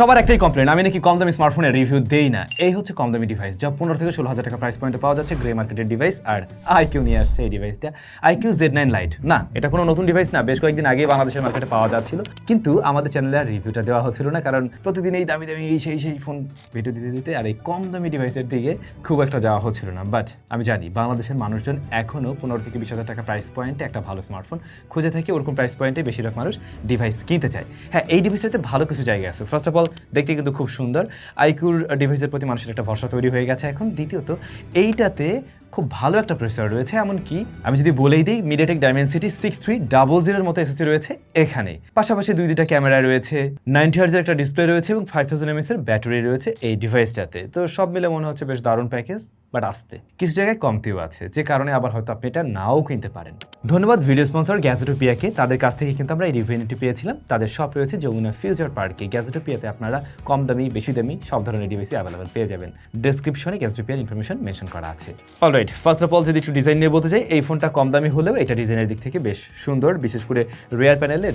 সবার একটাই কমপ্লেন আমি নাকি কম দামি স্মার্টফোনের রিভিউ দেই না। এই হচ্ছে কম দামি ডিভাইস যা পনেরো থেকে ষোলো হাজার টাকা প্রাইস পয়েন্টে পাওয়া যাচ্ছে গ্রে মার্কেটের ডিভাইস আর আইকিউ নিয়ে আসছে এই ডিভাইসটা আইকিউ জেড নাইন লাইট না, এটা কোনো নতুন ডিভাইস না, বেশ কয়েকদিন আগে বাংলাদেশের মার্কেটে পাওয়া যাচ্ছিল। কিন্তু আমাদের চ্যানেলে আর রিভিউটা দেওয়া হচ্ছিল না, কারণ প্রতিদিন এই দামি দামি, এই সেই সেই ফোন ভিডিও দিতে দিতে আর এই কম দামি ডিভাইসের দিকে খুব একটা যাওয়া হচ্ছিল না। বাট আমি জানি, বাংলাদেশের মানুষজন এখনও পনেরো থেকে বিশ হাজার টাকা প্রাইস পয়েন্টে একটা ভালো স্মার্টফোন খুঁজে থাকে, ওরকম প্রাইস পয়েন্টে বেশিরভাগ মানুষ ডিভাইস কিনতে চায়। হ্যাঁ এই ডিভাইসটাতে ভালো কিছু জায়গা আছে। ফার্স্ট অফ অল দেখতে কিন্তু খুব সুন্দর। আইকিউর ডিভাইসের প্রতি মানুষের একটা ভরসা তৈরি হয়ে গেছে এখন। দ্বিতীয়ত, এইটাতে খুব ভালো একটা প্রসেসর রয়েছে, এমনকি আমি যদি বলেই দিই MediaTek Dimensity six three double জিরোর মতো এসএসি রয়েছে এখানে। পাশাপাশি দুই দুইটা ক্যামেরা রয়েছে নাইনটি হার্জের একটা ডিসপ্লে রয়েছে এবং ফাইভ থাউজেন্ড এমএস এর ব্যাটারি রয়েছে এই ডিভাইসটাতে তো সব মিলে মনে হচ্ছে বেশ দারুণ প্যাকেজ বাট আসতে। কিছু জায়গায় কমতিও আছে, যে কারণে আবার হয়তো আপনি এটা নাও কিনতে পারেন। ধন্যবাদ ভিডিও স্পন্সর গ্যাজেটোপিয়াকে। তাদের কাছ থেকে কিন্তু আমরা এই রিভিউনিটি পেয়েছিলাম। তাদের শপ রয়েছে যমুনা ফিউচার পার্কে গ্যাজেটোপিয়াতে আপনারা কম দামি, বেশি দামি সব ধরনের ডিভাইসই অ্যাভেলেবেল পেয়ে যাবেন। ডেসক্রিপশনে গ্যাজেটোপিয়ার ইনফরমেশন মেনশন করা আছে। অলরাইট ফার্স্ট অফ অল যদি একটু ডিজাইন নিয়ে বলতে চাই, এই ফোনটা কম দামি হলেও এটা ডিজাইনের দিক থেকে বেশ সুন্দর, বিশেষ করে রেয়ার প্যানেলের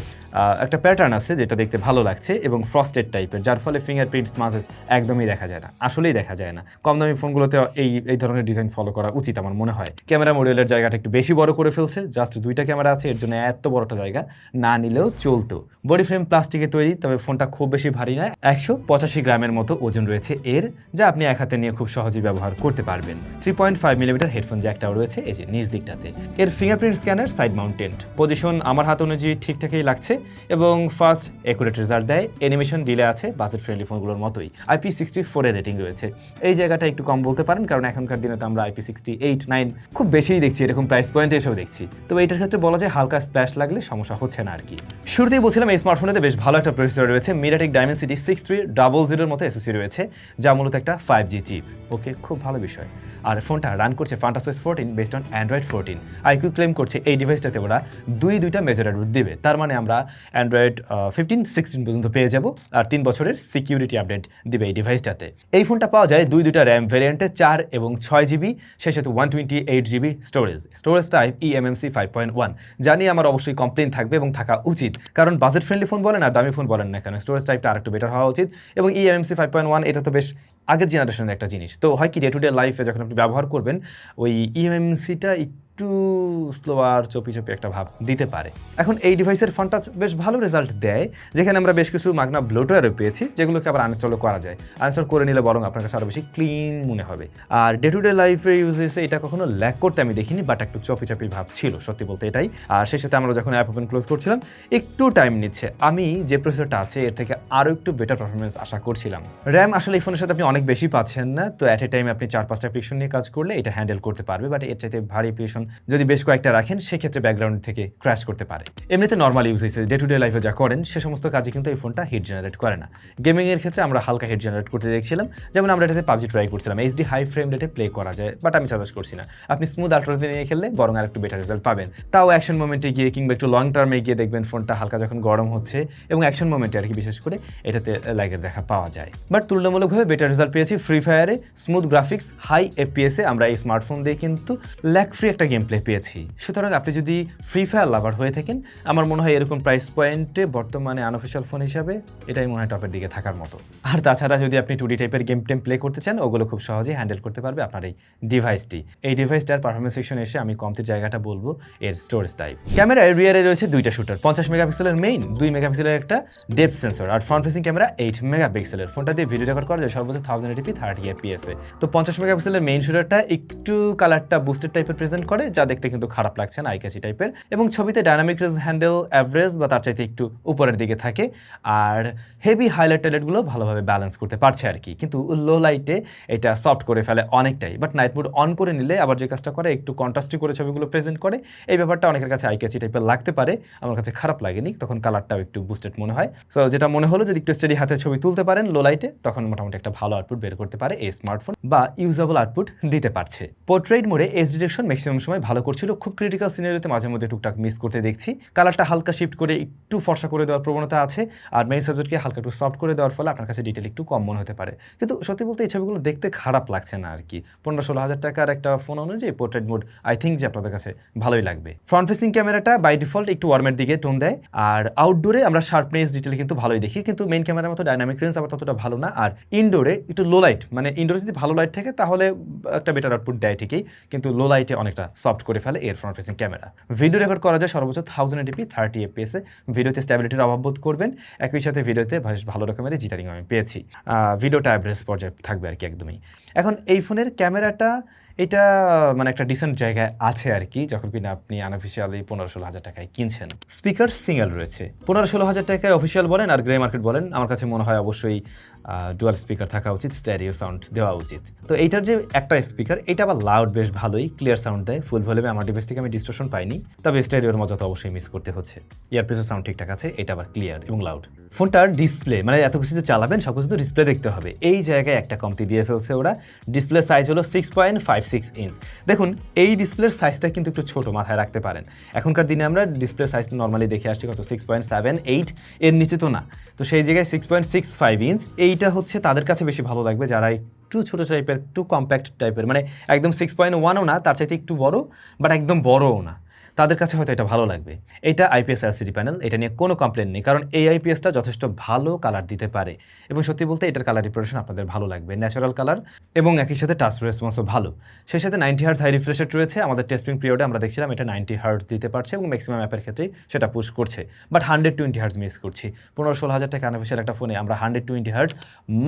একটা প্যাটার্ন আছে যেটা দেখতে ভালো লাগছে এবং ফ্রস্টেড টাইপের যার ফলে ফিঙ্গারপ্রিন্ট স্মাজেস একদমই দেখা যায় না। আসলেই দেখা যায় না। কম দামি ফোনগুলোতে এই এই ধরনের ডিজাইন ফলো করা উচিত আমার মনে হয়। ক্যামেরা মডিউলের জায়গাটা একটু বেশি বড় করে ফেলছে জাস্ট দুইটা ক্যামেরা আছে, এর জন্য এত বড়টা জায়গা, না নিলেও চলতো। বডি ফ্রেম প্লাস্টিকে তৈরি, তবে ফোনটা খুব বেশি ভারী নয়, একশো পঁচাশি গ্রামের মতো ওজন রয়েছে এর, যা আপনি এক হাতে নিয়ে খুব সহজেই ব্যবহার করতে পারবেন। Three point five millimetre headphone জ্যাকটাও রয়েছে, এই যে নিজ দিকটাতে। এর fingerprint scanner side mounted position আমার হাত অনুযায়ী ঠিকঠাকই লাগছে এবং ফার্স্ট একুরেট রেজাল্ট দেয়। অ্যানিমেশন ডিলে আছে বাজেট ফ্রেন্ডলি ফোনগুলোর মতোই। আইপি সিক্সটি ফোরের রেটিং রয়েছে। এই জায়গাটা একটু কম বলতে পারেন, কারণ এখনকার দিনে তো আমরা আইপি সিক্সটি এইট নাইন খুব বেশিই দেখছি, এরকম প্রাইস পয়েন্টে এসেও দেখছি। তবে এটার ক্ষেত্রে বলা যায় হালকা স্প্ল্যাশ লাগলে সমস্যা হচ্ছে না আর কি শুরুতেই বলছিলাম এই স্মার্টফোনেতে বেশ ভালো একটা প্রসেসর রয়েছে MediaTek Dimensity six three double জিরোর মতো এসওসি রয়েছে, যা মূলত একটা ফাইভ জি চিপ ওকে খুব ভালো বিষয়। আর ফোনটা রান করছে Funtouch OS fourteen based on Android fourteen iQOO claim করছে এই ডিভাইসটাতে ওরা দুই, দুইটা মেজর অ্যাড্রয়েড দেবে। তার মানে আমরা অ্যান্ড্রয়েড ফিফটিন সিক্সটিন পর্যন্ত পেয়ে যাব, আর তিন বছরের সিকিউরিটি আপডেট দিবে এই ডিভাইসটাতে এই ফোনটা পাওয়া যায় দুই, দুইটা র্যাম ভেরিয়েন্টে চার এবং ছয় জিবি, সেই সাথে one twenty eight GB storage storage type eMMC five point one জানি আমার অবশ্যই কমপ্লেন থাকবে এবং থাকা উচিত। কারণ বাজেট ফ্রেন্ডলি ফোন বলেন আর দামি ফোন বলেন না কেন স্টোরেজ টাইপটা আরেকটু বেটার হওয়া উচিত। এবং E eMMC five point one এটা তো বেশ আগের জেনারেশনের একটা জিনিস। তো হয় কি ডে টু ডে লাইফে যখন আপনি ব্যবহার করবেন, ওই E ইএমএমসিটা একটু স্লো আর চপি চপি একটা ভাব দিতে পারে। এখন এই ডিভাইসের ফোনটা বেশ ভালো রেজাল্ট দেয়, যেখানে আমরা বেশ কিছু মাগনা ব্লোটওয়্যারও পেয়েছি, যেগুলোকে আবার আনইনস্টলও করা যায়। আনইনস্টল করে নিলে বরং আপনার কাছে আরও বেশি ক্লিন মনে হবে। আর ডে টু ডে লাইফে ইউজেসে এটা কখনো ল্যাক করতে আমি দেখিনি বাট একটু চপি চপি ভাব ছিল, সত্যি বলতে এটাই। আর সেই সাথে আমরা যখন অ্যাপ ওপেন ক্লোজ করছিলাম, একটু টাইম নিচ্ছে। আমি যে প্রসেসরটা আছে, এর থেকে আরও একটু বেটার পারফরমেন্স আশা করছিলাম। র্যাম আসলে এই ফোনের সাথে আপনি অনেক বেশি পাচ্ছেন না, তো অ্যাট এ টাইম আপনি চার পাঁচটা অ্যাপ্লিকেশন নিয়ে কাজ করলে এটা হ্যান্ডেল করতে পারবে বাট এর চাইতে ভারী অ্যাপ্লিকেশন যদি বেশ কয়েকটা রাখেন, সেক্ষেত্রে ব্যাকগ্রাউন্ড থেকে ক্র্যাশ করতে পারে। এমনিতে নর্মাল ইউজ হয়েছে ডে টু ডে লাইফে যা করেন, সে সমস্ত কাজে কিন্তু এই ফোনটা হিট জেনারেট করে না। গেমিং এর ক্ষেত্রে আমরা হালকা হিট জেনারেট করতে দেখছিলাম, যেমন আমরা এটাতে পাবজি ট্রাই করছিলাম এইচডি হাই ফ্রেম রেটে প্লে করা যায় বাট আমি সাজেস্ট করছি না। আপনি স্মুথ আল্ট্রাতে নিয়ে খেললে বরং আর একটু বেটার রেজাল্ট পাবেন। তাও অ্যাকশন মোমেন্টে গিয়ে কিংবা একটু লং টার্মে গিয়ে দেখবেন ফোনটা হালকা যখন গরম হচ্ছে, এবং অ্যাকশন মোমেন্টে আর কি, বিশেষ করে এটাতে লাইকের দেখা পাওয়া যায়। বাট তুলনামূলকভাবে বেটার রেজাল্ট পেয়েছি ফ্রি ফায়ারে স্মুথ গ্রাফিক্স হাই এফপিএসে আমরা এই স্মার্টফোন দিয়ে কিন্তু ল্যাক ফ্রি একটা গেম প্লে পেয়েছি। সুতরাং আপনি যদি ফ্রি ফায়ার লাভার হয়ে থাকেন, আমার মনে হয় এরকম প্রাইস পয়েন্টে বর্তমানে আনঅফিসিয়াল ফোন হিসাবে এটাই মনে হয় টপের দিকে থাকার মতো। আর তাছাড়া যদি আপনি টু ডি টাইপের গেম টেম প্লে করতে চান, ওগুলো খুব সহজেই হ্যান্ডেল করতে পারবে আপনার এই ডিভাইসটি এই ডিভাইসটার পারফরমেন্স সেকশন এসে আমি কমতির জায়গাটা বলব, এর স্টোরেজ টাইপ ক্যামেরা রিয়ারে রয়েছে দুইটা শুটার পঞ্চাশ মেগাপিক্সেলের মেইন দুই মেগাপিক্সেলের একটা ডেপথ সেন্সর আর ফ্রন্ট ফেসিং ক্যামেরা এইট মেগাপিক্সেলের ফোনটা দিয়ে ভিডিও রেকর্ড করা যায় সর্বোচ্চ থাউজেন্ড এটিপি থার্টি এফপিএসে তো পঞ্চাশ মেগাপিক্সেলের মেইন শুটারটা একটু কালারটা বুস্টেড টাইপের প্রেজেন্ট করে যা দেখতে কিন্তু খারাপ লাগছে না আইকাচি টাইপের। এবং ছবিতে ডায়নামিক রেজ হ্যান্ডেল অ্যাভারেজ বা তার চাইতে একটু উপরের দিকে থাকে। আর হেভি হাইলাইট টাইলাইটগুলো ভালোভাবে ব্যালেন্স করতে পারছে আর কি। কিন্তু লো লাইটে এটা সফট করে ফেলে অনেকটাই। বাট নাইট মুড অন করে নিলে আবার যে কাজটা করে, একটু কন্ট্রাস্টি করে ছবিগুলো প্রেজেন্ট করে, এই ব্যাপারটা অনেকের কাছে আইকাচি টাইপের লাগতে পারে। আমার কাছে খারাপ লাগেনি, তখন কালারটাও একটু বুস্টেড মনে হয়। সো যেটা মনে হলো যদি একটু স্টেডি হাতে ছবি তুলতে পারেন লো লাইটে তখন মোটামুটি একটা ভালো আউটপুট বের করতে পারে এই স্মার্টফোন বা ইউজেবল আউটপুট দিতে পারছে। পোর্ট্রেট মোডে এস ডিটেকশন ম্যাক্সিমাম সময় সময় ভালো করছিল। খুব ক্রিটিক্যাল সিনারিতে মাঝে মধ্যে টুকটাক মিস করতে দেখছি। কালারটা হালকা শিফট করে একটু ফর্সা করে দেওয়ার প্রবণতা আছে আর মেইন সাবজেক্টকে হালকা একটু সফট করে দেওয়ার ফলে আপনার কাছে ডিটেল একটু কম মনে হতে পারে। কিন্তু সত্যি বলতে এই ছবিগুলো দেখতে খারাপ লাগছে না আর কি। পনেরো ষোলো হাজার টাকার একটা ফোন অনুযায়ী পোর্ট্রেট মোড আই থিঙ্ক যে আপনাদের কাছে ভালোই লাগবে। ফ্রন্ট ফেসিং ক্যামেরাটা বাই ডিফল্ট একটু ওয়ার্মের দিকে টোন দেয় আর আউটডোরে আমরা শার্পনেস ডিটেল কিন্তু ভালোই দেখি। কিন্তু মেইন ক্যামেরার মতো ডাইনামিক রেঞ্জ আবার ততটা ভালো না আর ইনডোরে একটু লো লাইট মানে ইনডোরে যদি ভালো লাইট থাকে তাহলে একটা বেটার আউটপুট দেয় ঠিকই। কিন্তু লো লাইটে অনেকটা সফট করে ফেলে এর front facing camera video record করা যায় সর্বোচ্চ থাউজেন্ড এটিপি থার্টি এফপিএসে ভিডিওতে স্ট্যাবিলিটির অভাব বোধ করবেন। একই সাথে ভিডিওতে বেশ ভালো রকমের জিটারিং আমি পেয়েছি। ভিডিওটা অ্যাভারেজ পর্যায়ে থাকবে আর কি একদমই। এখন এই ফোনের ক্যামেরাটা এটা মানে একটা ডিসেন্ট জায়গায় আছে আর কি, যখন কিনা আপনি আনঅফিসিয়ালি পনেরো ষোলো হাজার টাকায় কিনছেন। স্পিকার সিঙ্গেল রয়েছে। পনেরো ষোলো হাজার টাকায় অফিসিয়াল বলেন আর গ্রে মার্কেট বলেন, আমার কাছে মনে হয় অবশ্যই ডুয়াল স্পিকার থাকা উচিত স্ট্যারিও সাউন্ড দেওয়া উচিত। তো এইটার যে একটা স্পিকার এটা আবার লাউড বেশ ভালোই ক্লিয়ার সাউন্ড দেয় ফুল ভলিউমে আমার ডিভাইস থেকে আমি ডিস্ট্রেশন পাইনি, তবে স্ট্যারিওর মজা তো অবশ্যই মিস করতে হচ্ছে। ইয়ারপ্রেসের সাউন্ড ঠিকঠাক আছে, এটা আবার ক্লিয়ার এবং লাউড ফোনটার ডিসপ্লে মানে এত কিছু যে চালাবেন, সব কিছু তো ডিসপ্লে দেখতে হবে। এই জায়গায় একটা কমতি দিয়ে ফেলছে ওরা। ডিসপ্লে সাইজ হলো six point five six inch দেখুন, এই ডিসপ্লের সাইজটা কিন্তু একটু ছোট মাথায় রাখতে পারেন। এখনকার দিনে আমরা ডিসপ্লে সাইজটা নর্মালি দেখে আসছি কত সিক্স পয়েন্ট সেভেন এইট এর নিচে তো না। তো সেই জায়গায় six point six five inch এইটা হচ্ছে তাদের কাছে বেশি ভালো লাগবে যারা একটু ছোটো টাইপের একটু কম্প্যাক্ট টাইপের মানে একদম সিক্স পয়েন্ট ওয়ানও না, তার চাইতে একটু বড় বাট একদম বড়ও না। তাদের কাছে হয়তো এটা ভালো লাগবে। এটা আইপিএস এলসিডি প্যানেল, এটা নিয়ে কোনো কমপ্লেন নেই, কারণ এই আইপিএসটা যথেষ্ট ভালো কালার দিতে পারে। এবং সত্যি বলতে এটার কালার রিপ্রেশন আপনাদের ভালো লাগবে, ন্যাচারাল কালার এবং একই সাথে টাচ রেসপন্সও ভালো। সেই সাথে নাইনটি হার্টস হাই রিফ্রেশ রয়েছে, আমাদের টেস্টিং পিরিয়ডে আমরা দেখছিলাম এটা নাইনটি হার্টস দিতে পারছে এবং ম্যাক্সিমাম অ্যাপের ক্ষেত্রেই সেটা পুশ করছে। But hundred twenty hertz miss করছি। পনেরো ষোলো হাজার টাকা আনফিসের একটা ফোনে আমরা হান্ড্রেড টোয়েন্টি হার্টস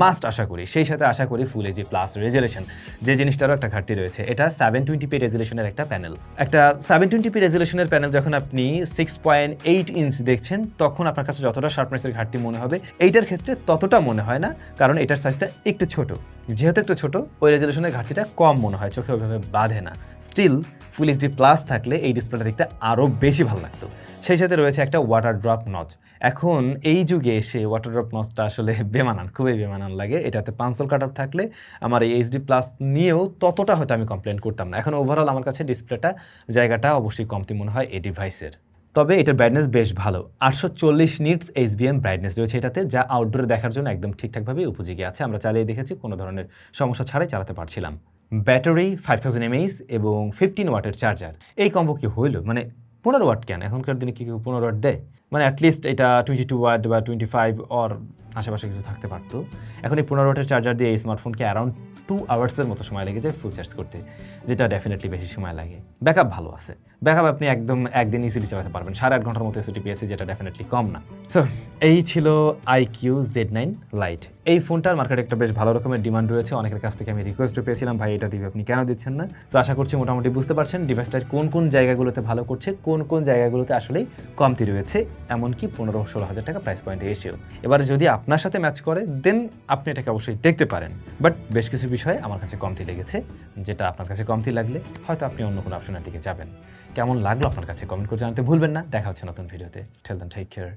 মাস্ট আশা করি। সেই সাথে আশা করি ফুল এইচডি প্লাস রেজুলেশন যে জিনিসটারও একটা ঘাটতি রয়েছে, এটা সেভেন টোয়েন্টি পি রেজুলেশনের একটা প্যানেল একটা সেভেন টোয়েন্টি পি রেজুলেশনের প্যানেল যখন আপনি সিক্স পয়েন্ট এইট ইঞ্চ দেখছেন, তখন আপনার কাছে যতটা শার্পনেসের ঘাটতি মনে হবে, এইটার ক্ষেত্রে ততটা মনে হয় না, কারণ এটার সাইজটা একটু ছোট। যেহেতু একটু ছোট, ওই রেজুলেশনের ঘাটতিটা কম মনে হয়, চোখে ওইভাবে বাঁধে না। স্টিল ফুল এইচডি প্লাস থাকলে এই ডিসপ্লেটা দেখতে আরও বেশি ভালো লাগতো। সেই সাথে রয়েছে একটা ওয়াটার ড্রপ নচ এখন এই যুগে এসে ওয়াটার ড্রপ নচটা আসলে বেমানান, খুবই বেমানান লাগে। এটাতে পাঁচল কাট থাকলে আমার এই এইচডি প্লাস নিয়েও ততটা হয়তো আমি কমপ্লেন করতাম না। এখন ওভারঅল আমার কাছে ডিসপ্লেটা জায়গাটা অবশ্যই কমতি মনে হয় এই ডিভাইসের তবে এটার ব্রাইটনেস বেশ ভালো। আটশো চল্লিশ নিটস এইচবিএম ব্রাইটনেস রয়েছে এটাতে, যা আউটডোরে দেখার জন্য একদম ঠিকঠাকভাবে উপযোগী আছে। আমরা চালিয়ে দেখেছি, কোনো ধরনের সমস্যা ছাড়াই চালাতে পারছিলাম। ব্যাটারি ফাইভ থাউজেন্ড এমএইচ এবং ফিফটিন ওয়াটের চার্জার এই কম্বো কি হইল? মানে পনেরো ওয়াট কেন? এখনকার দিনে কি কেউ পনেরো ওয়াট দেয়? মানে অ্যাটলিস্ট এটা টোয়েন্টি টু ওয়াট বা টোয়েন্টি ফাইভ অর আশেপাশে কিছু থাকতে পারতো। এখন এই পনেরো ওয়াটের চার্জার দিয়ে এই স্মার্টফোনকে অ্যারাউন্ড টু আওয়ার্সের মতো সময় লেগে যায় ফুল চার্জ করতে, যেটা ডেফিনেটলি বেশি সময় লাগে। ব্যাকআপ ভালো আছে। ব্যাকআপ আপনি একদম একদিন ইজিলি চালাতে পারবেন। সাড়ে আট ঘণ্টার মতো এসওটি পেয়েছে যেটা ডেফিনেটলি কম না। সো এই ছিল আইকিউ জেড নাইন লাইট এই ফোনটার মার্কেটে একটা বেশ ভালো রকমের ডিমান্ড রয়েছে। অনেকের কাছ থেকে আমি রিকোয়েস্টও পেয়েছিলাম, ভাই, এটা দিবে, আপনি কেন দিচ্ছেন না? তো আশা করছি মোটামুটি বুঝতে পারছেন ডিভাইসটার কোন কোন জায়গাগুলোতে ভালো করছে, কোন কোন জায়গাগুলোতে আসলেই কমতি রয়েছে, এমনকি পনেরো, ষোলো হাজার টাকা প্রাইস পয়েন্টে এসেও। এবারে যদি আপনার সাথে ম্যাচ করে দেন আপনি এটাকে অবশ্যই দেখতে পারেন। বাট বেশ কিছু বিষয়ে আমার কাছে কমতি লেগেছে, যেটা আপনার কাছে কমতি লাগলে হয়তো আপনি অন্য কোনো অপশনের দিকে যাবেন। কেমন লাগল আপনার কাছে? কমেন্ট করে জানাতে ভুলবেন না। দেখা হচ্ছে নতুন ভিডিওতে। টেল দেন টেক কেয়ার